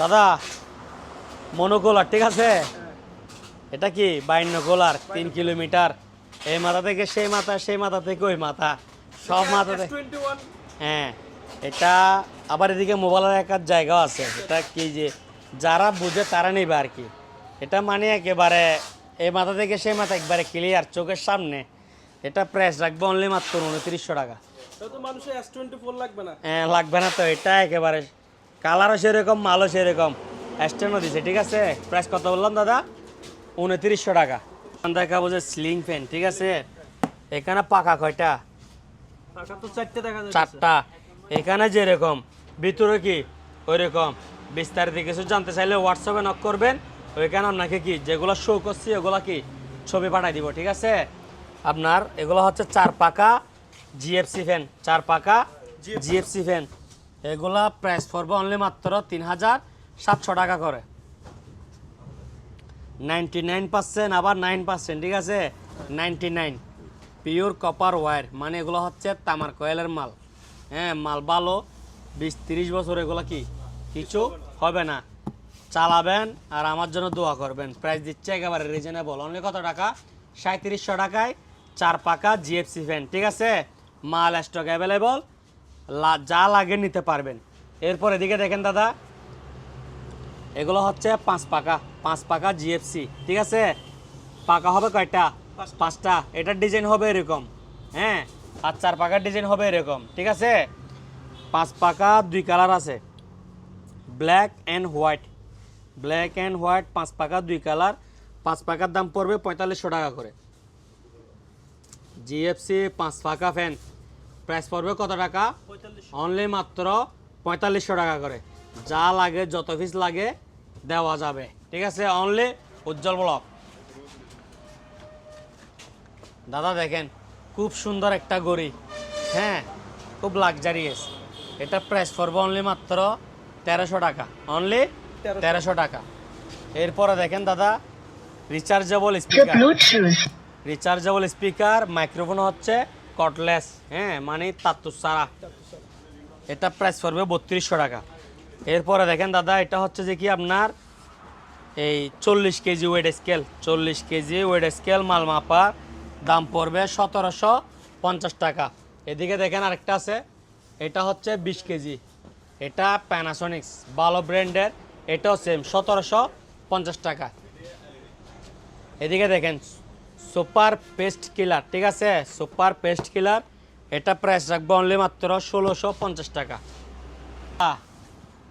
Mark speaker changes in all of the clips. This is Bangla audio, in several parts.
Speaker 1: দাদা মনোকোলার ঠিক আছে? এটা কি? বাইন্য গোলার তিন কিলোমিটার। এই মাথা থেকে সেই মাথা সেই মাথা থেকে ওই মাথা। সব মাথাতে
Speaker 2: টোয়েন্টি
Speaker 1: হ্যাঁ এটা আবার এদিকে মোবাইলের একার জায়গাও আছে। এটা কি যে যারা বুঝে তারা নেবে আর কি। এটা মানে একেবারে এই মাথা থেকে সেই মাথা একবারে ক্লিয়ার চোখের সামনে। এটা প্রাইস রাখব অনলি মাত্র উনত্রিশশো টাকা।
Speaker 2: তো মানুষের এস টোয়েন্টি ফোর লাগবে না।
Speaker 1: হ্যাঁ লাগবে না তো। এটা একেবারে কালারও সেরকম মালও সেরকম। স্ট্যান্ডও দিছে ঠিক আছে? প্রাইস কত বললাম দাদা? উনত্রিশশো টাকা। দেখাবো যে স্লিং ফ্যান ঠিক আছে? এখানে পাকা কয়টা?
Speaker 2: চারটে দেখা যাচ্ছে।
Speaker 1: চারটা। এখানে যেরকম ভিতরে কি? ওইরকম। বিস্তারিত কিছু জানতে চাইলে হোয়াটসঅ্যাপে নক করবেন। ওইখানে আপনাকে কি? যেগুলো শো করছি ওগুলো কি? ছবি পাঠাই দিব ঠিক আছে? আপনার এগুলো হচ্ছে চার পাকা জিএফসি ফ্যান চার পাকা জিএফসি ফ্যান এগুলা প্রাইস পড়বে অনলি মাত্র তিন হাজার সাতশো টাকা করে। নাইনটি নাইন পার্সেন্ট আবার নাইন পার্সেন্ট ঠিক আছে? Ninety nine pure copper wire মানে এগুলো হচ্ছে তামার কয়েলের মাল। হ্যাঁ মাল ভালো, বিশ তিরিশ বছর এগুলো কি? কিছু হবে না। চালাবেন আর আমার জন্য দোয়া করবেন। প্রাইস দিচ্ছে একেবারে রিজনেবল অনলি কত টাকা? সাঁত্রিশশো টাকায় চার পাকা জিএফসি ফ্যান ঠিক আছে? মাল স্টক অ্যাভেলেবল যা লাগে নিতে পারবেন। এরপর এদিকে দেখেন দাদা এগুলো হচ্ছে পাঁচ পাকা পাঁচ পাকা জিএফসি ঠিক আছে? পাকা হবে কয়টা? পাঁচটা। এটার ডিজাইন হবে এরকম হ্যাঁ? আর চার পাকার ডিজাইন হবে এরকম ঠিক আছে? পাঁচ পাকা দুই কালার আছে black and white. Black and white পাঁচ পাকা দুই কালার। পাঁচ পাকার দাম পড়বে পঁয়তাল্লিশশো টাকা করে। জিএফসি পাঁচ পাকা ফ্যান প্রাইস পড়বে কত টাকা? অনলি মাত্র পঁয়তাল্লিশশো টাকা করে। যা লাগে যত পিস লাগে দেওয়া যাবে। ঠিক আছে? অনলি উজ্জ্বল ব্লক দাদা দেখেন খুব সুন্দর একটা গড়ি। হ্যাঁ খুব লাক্সারিয়াস এটা প্রাইস পড়বে অনলি মাত্র তেরোশো টাকা। অনলি তেরোশো। টাকা। এরপরে দেখেন দাদা rechargeable speaker rechargeable speaker microphone হচ্ছে কটলেস হ্যাঁ মানে তাত্তুর সারা এটা প্রাইস পড়বে বত্রিশশো টাকা। এরপরে দেখেন দাদা, এটা হচ্ছে যে কি আপনার? এই চল্লিশ কেজি ওয়েট স্কেল চল্লিশ কেজি ওয়েট স্কেল মাল মাপা। দাম পড়বে সতেরোশো পঞ্চাশ টাকা। এদিকে দেখেন আরেকটা আছে, এটা হচ্ছে বিশ কেজি। এটা প্যানাসনিক্স ভালো ব্র্যান্ডের, এটাও সেম সতেরোশো পঞ্চাশ টাকা। এদিকে দেখেন সুপার পেস্ট কিলার, ঠিক আছে? সুপার পেস্ট কিলার, এটা প্রাইস রাখব অনলি মাত্র ষোলোশো পঞ্চাশ টাকা।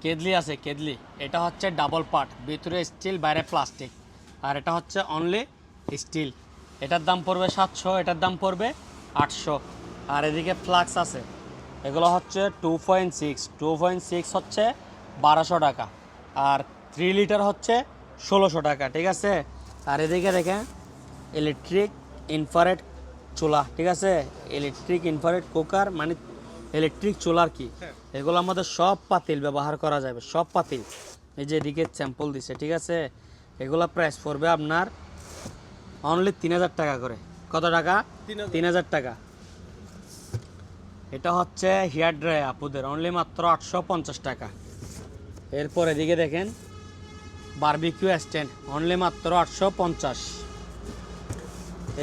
Speaker 1: কেদলি আছে, কেদলি। এটা হচ্ছে ডাবল পার্ট ভিতরে স্টিল বাইরে প্লাস্টিক আর এটা হচ্ছে অনলি স্টিল এটার দাম পড়বে সাতশো, এটার দাম পড়বে আটশো। আর এদিকে ফ্লাক্স আছে। এগুলো হচ্ছে two point six two point six হচ্ছে বারোশো টাকা। আর থ্রি লিটার হচ্ছে ষোলোশো টাকা, ঠিক আছে? আর এদিকে দেখেন ইলেকট্রিক ইনফারেট চুলা ঠিক আছে? ইলেকট্রিক ইনফারেট কুকার মানে ইলেকট্রিক চুলার কি? এগুলো আমাদের সব পাতিল ব্যবহার করা যাবে সব পাতিল। এই যে এদিকে স্যাম্পল দিছে ঠিক আছে? এগুলো প্রাইস পড়বে আপনার অনলি তিন হাজার টাকা করে। কত টাকা? তিন হাজার। টাকা। এটা হচ্ছে হেয়ার ড্রাই আপুদের অনলি মাত্র আটশো পঞ্চাশ টাকা। এরপর এদিকে দেখেন বারবিকিউ স্ট্যান্ড অনলি মাত্র আটশো পঞ্চাশ।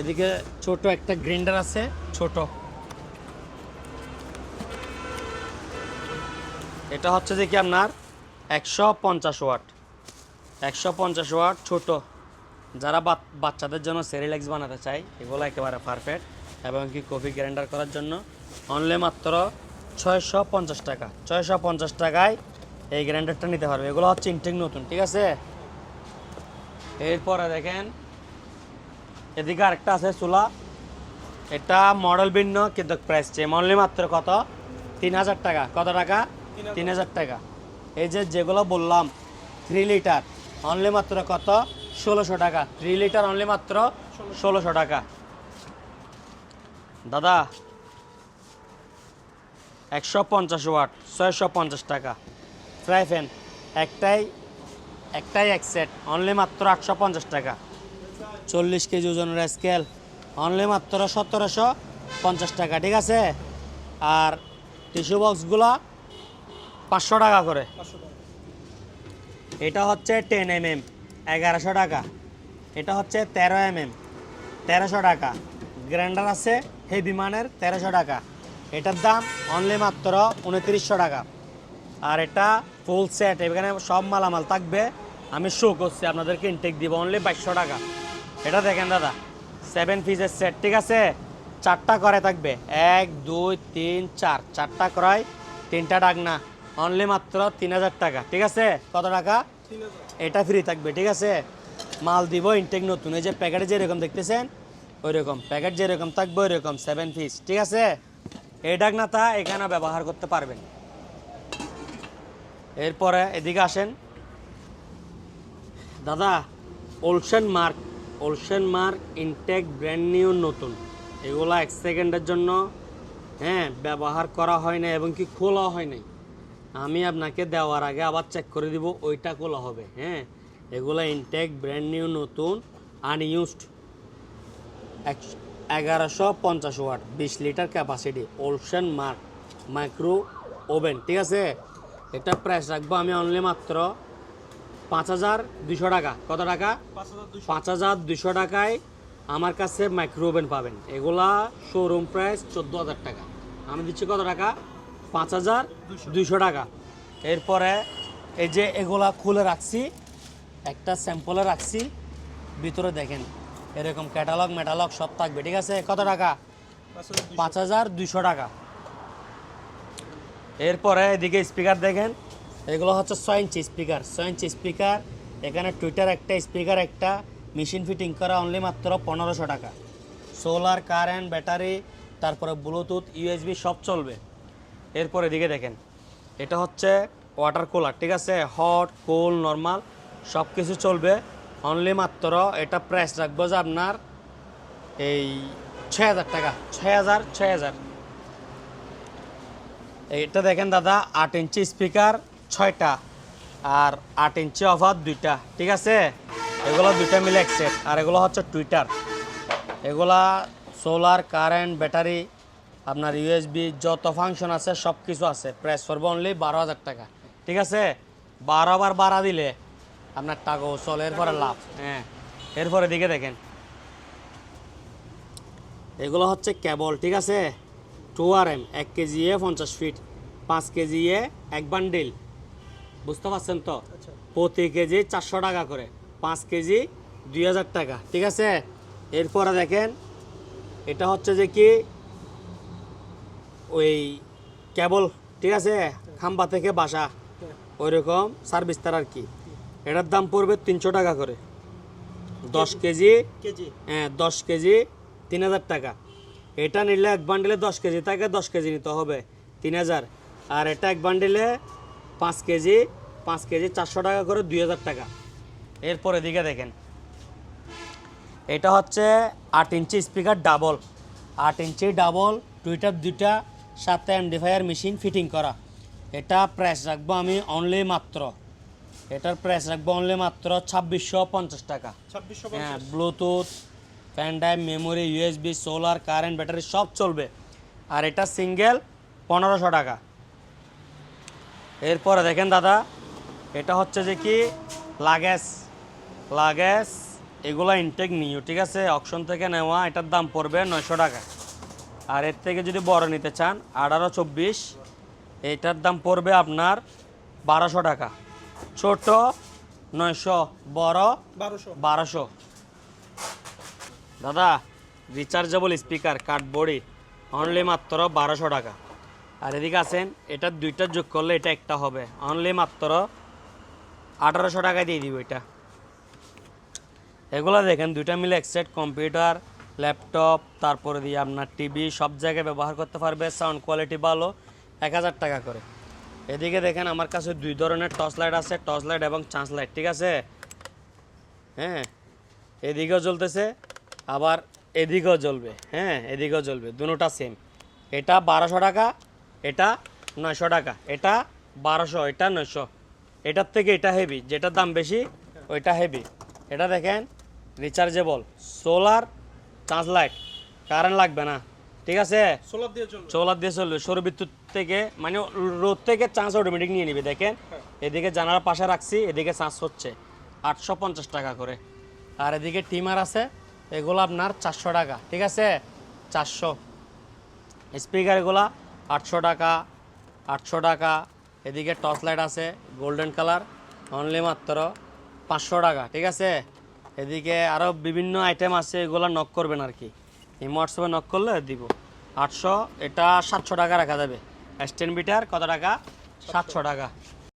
Speaker 1: এদিকে ছোট একটা গ্রাইন্ডার আছে, ছোট। এটা হচ্ছে যে কি আপনার? একশো পঞ্চাশ ওয়াট। একশো পঞ্চাশ ওয়াট, ছোট। যারা বাচ্চাদের জন্য সেরিল্যাক্স বানাতে চায়, এগুলো একেবারে পারফেক্ট এবং কি কফি গ্রাইন্ডার করার জন্য অনলি মাত্র ছয়শো পঞ্চাশ টাকা। ছয়শো পঞ্চাশ টাকায় এই গ্রাইন্ডারটা নিতে পারবে। এগুলো হচ্ছে ইনটেক নতুন, ঠিক আছে? এরপরে দেখেন এদিকে আরেকটা আছে চুলা। এটা মডেল ভিন্ন কিন্তু প্রাইস চেম অনলি মাত্র কত? তিন হাজার টাকা। কত টাকা? তিন হাজার। টাকা। এই যে যেগুলো বললাম থ্রি লিটার অনলি মাত্র কত? ষোলোশো টাকা। থ্রি লিটার অনলি মাত্র ষোলোশো টাকা। দাদা একশো পঞ্চাশ ওয়াট ছয়শো পঞ্চাশ টাকা। ফ্রাই ফ্যান একটাই একটাই এক সেট অনলি মাত্র আটশো পঞ্চাশ টাকা। চল্লিশ কেজি ওজনের স্কেল অনলি মাত্র সতেরোশো পঞ্চাশ টাকা, ঠিক আছে? আর টিস্যু বক্সগুলো পাঁচশো টাকা করে। এটা হচ্ছে টেন এম এম এগারোশো টাকা। এটা হচ্ছে তেরো এম এম তেরোশো টাকা। গ্রাইন্ডার আছে হেভি মানের, তেরোশো টাকা। এটার দাম অনলি মাত্র উনত্রিশশো টাকা। আর এটা ফুল সেট এখানে সব মালামাল থাকবে। আমি শো করছি, আপনাদেরকে ইনটেক দিব অনলি বাইশশো টাকা। এটা দেখেন দাদা সেভেন পিসের সেট ঠিক আছে? চারটা করে থাকবে। এক দুই তিন চার। চারটা ক্রয় তিনটা ডাকনা। অনলি মাত্র তিন হাজার টাকা ঠিক আছে? কত টাকা? এটা ফ্রি থাকবে ঠিক আছে? মাল দিব ইনটেক নতুন। এই যে প্যাকেটে যেরকম দেখতেছেন ওই রকম প্যাকেট যেরকম থাকবে ওই রকম সেভেন পিস ঠিক আছে? এই ডাকনাটা এখানে ব্যবহার করতে পারবেন। এরপরে এদিকে আসেন। দাদা Olsenmark Olsenmark intact brand new নতুন। এগুলো এক সেকেন্ডের জন্য হ্যাঁ ব্যবহার করা হয় না এবং কি খোলা হয় নাই। আমি আপনাকে দেওয়ার আগে আবার চেক করে দিব, ওইটা খোলা হবে হ্যাঁ। এগুলো ইনটেক ব্র্যান্ড নিউ নতুন আনইউজড এগারোশো পঞ্চাশ ওয়াট, বিশ litre capacity Olsenmark micro oven ঠিক আছে? এটা প্রাইস রাখব আমি অনলি মাত্র পাঁচ হাজার দুশো টাকা। কত টাকা?
Speaker 2: পাঁচ হাজার দুশো
Speaker 1: টাকায় আমার কাছে মাইক্রো ওভেন পাবেন। এগুলা শোরুম প্রাইস চোদ্দ হাজার টাকা। আমি দিচ্ছি কত টাকা? পাঁচ হাজার দুশো টাকা। এরপরে এই যে এগুলা খুলে রাখছি একটা স্যাম্পলে রাখছি। ভিতরে দেখেন এরকম ক্যাটালগ মেটালগ সব থাকবে ঠিক আছে? কত টাকা?
Speaker 2: পাঁচ হাজার দুশো
Speaker 1: টাকা। এরপরে এদিকে স্পিকার দেখেন এগুলো হচ্ছে ছয় ইঞ্চি স্পিকার ছয় ইঞ্চি স্পিকার এখানে টুইটার একটা স্পিকার একটা মেশিন ফিটিং করা অনলি মাত্র পনেরোশো টাকা। সোলার কারেন্ট ব্যাটারি তারপরে ব্লুটুথ ইউএসবি সব চলবে। এরপর এদিকে দেখেন, এটা হচ্ছে ওয়াটার কুলার ঠিক আছে? হট কোল নর্মাল সব কিছু চলবে। অনলি মাত্র এটা প্রাইস রাখব যে আপনার এই ছয় হাজার টাকা, ছয় হাজার ছয় হাজার। এটা দেখেন দাদা, আট ইঞ্চি স্পিকার ছয়টা আর আট ইঞ্চি অফার দুইটা, ঠিক আছে? এগুলো দুইটা মিলে এক সেট আর এগুলো হচ্ছে টুইটার। এগুলা সোলার কারেন্ট ব্যাটারি আপনার ইউএসবি যত ফাংশন আছে সব কিছু আছে। প্রাইস করব অনলি বারো হাজার টাকা, ঠিক আছে? বারো বার বাড়া দিলে আপনার টাকা চলে, এরপরে লাভ হ্যাঁ। এরপরে দিকে দেখেন। এগুলো হচ্ছে কেবল ঠিক আছে? টু আর এম এক কেজি এ পঞ্চাশ ফিট পাঁচ কেজি এ এক বান্ডিল বুঝতে পারছেন তো?
Speaker 2: আচ্ছা।
Speaker 1: প্রতি কেজি চারশো টাকা করে। পাঁচ কেজি দুই হাজার টাকা ঠিক আছে? এরপরে দেখেন এটা হচ্ছে যে কি? ওই কেবল ঠিক আছে? খাম্বা থেকে বাসা ওই রকম সার্ভিস তার আর কি। এটার দাম পড়বে তিনশো টাকা করে। দশ কেজি?
Speaker 2: কেজি?
Speaker 1: হ্যাঁ দশ কেজি তিন হাজার টাকা। এটা নিলে এক বান্ডিলে দশ কেজি তাকে দশ কেজি নিতে হবে তিন হাজার। আর এটা এক বান্ডিলে পাঁচ কেজি পাঁচ কেজি চারশো টাকা করে দুই হাজার টাকা। এরপর এদিকে দেখেন। এটা হচ্ছে আট ইঞ্চি স্পিকার ডাবল। আট ইঞ্চি ডাবল টুইটার দুইটা সাথে অ্যান্ডিফায়ার মেশিন ফিটিং করা। এটা প্রাইস রাখব আমি অনলি মাত্র। এটার প্রাইস রাখব অনলি মাত্র ছাব্বিশশো পঞ্চাশ টাকা।
Speaker 2: ছাব্বিশশো
Speaker 1: হ্যাঁ Bluetooth pen drive memory USB solar current battery সব চলবে। আর এটা সিঙ্গেল পনেরোশো টাকা। এরপরে দেখেন দাদা এটা হচ্ছে যে কি? লাগেজ। লাগেজ এগুলো ইনটেক নিউ ঠিক আছে? অকশন থেকে নেওয়া এটার দাম পড়বে নয়শো টাকা। আর এর থেকে যদি বড় নিতে চান আঠারো চব্বিশ এটার দাম পড়বে আপনার বারোশো টাকা। ছোট নয়শো বড়
Speaker 2: বারোশো।
Speaker 1: বারোশো। দাদা রিচার্জেবল স্পিকার কার্ডবোর্ডই অনলি মাত্র বারোশো টাকা। আর এদিকে আছেন, এটা দুইটা যোগ করলে এটা একটা হবে। অনলি মাত্র আঠারোশো টাকায় দিয়ে দিব এটা। এগুলো দেখেন, দুইটা মিলে এক সেট কম্পিউটার ল্যাপটপ তারপরে দিয়ে আপনার টিভি সব জায়গায় ব্যবহার করতে পারবে সাউন্ড কোয়ালিটি ভালো, এক হাজার টাকা করে। এদিকে দেখেন, আমার কাছে দুই ধরনের টর্চ লাইট আছে টর্চ লাইট এবং চান্স লাইট ঠিক আছে? হ্যাঁ এদিকেও জ্বলতেছে, আবার এদিকেও জ্বলবে হ্যাঁ এদিকেও জ্বলবে, দুটোটা সেম এটা বারোশো টাকা এটা নয়শো টাকা এটা বারোশো এটা নয়শো। এটার থেকে এটা হেভি যেটার দাম বেশি ওইটা হেভি এটা দেখেন rechargeable solar charge light current লাগবে না ঠিক আছে?
Speaker 2: সোলার দিয়ে চলবে।
Speaker 1: সোলার দিয়ে চলবে সৌর বিদ্যুৎ থেকে মানে রোদ থেকে চার্জ অটোমেটিক নিয়ে নিবে দেখেন?
Speaker 2: হ্যাঁ।
Speaker 1: এদিকে জানালার পাশে রাখছি এদিকে চার্জ হচ্ছে আটশো পঞ্চাশ টাকা করে। আর এদিকে টিমার আছে এগুলো আপনার চারশো টাকা ঠিক আছে? চারশো। স্পিকার এগুলা আটশো টাকা আটশো টাকা। এদিকে টর্চ লাইট আছে গোল্ডেন কালার অনলি মাত্র পাঁচশো টাকা, ঠিক আছে? এদিকে আরও বিভিন্ন আইটেম আছে, এগুলো নক করবেন আর কি। এই হোয়াটসঅ্যাপে নক করলে দিব। আটশো, এটা সাতশো টাকা রাখা যাবে। স্ট্যান্ড বিটার কত টাকা? সাতশো টাকা।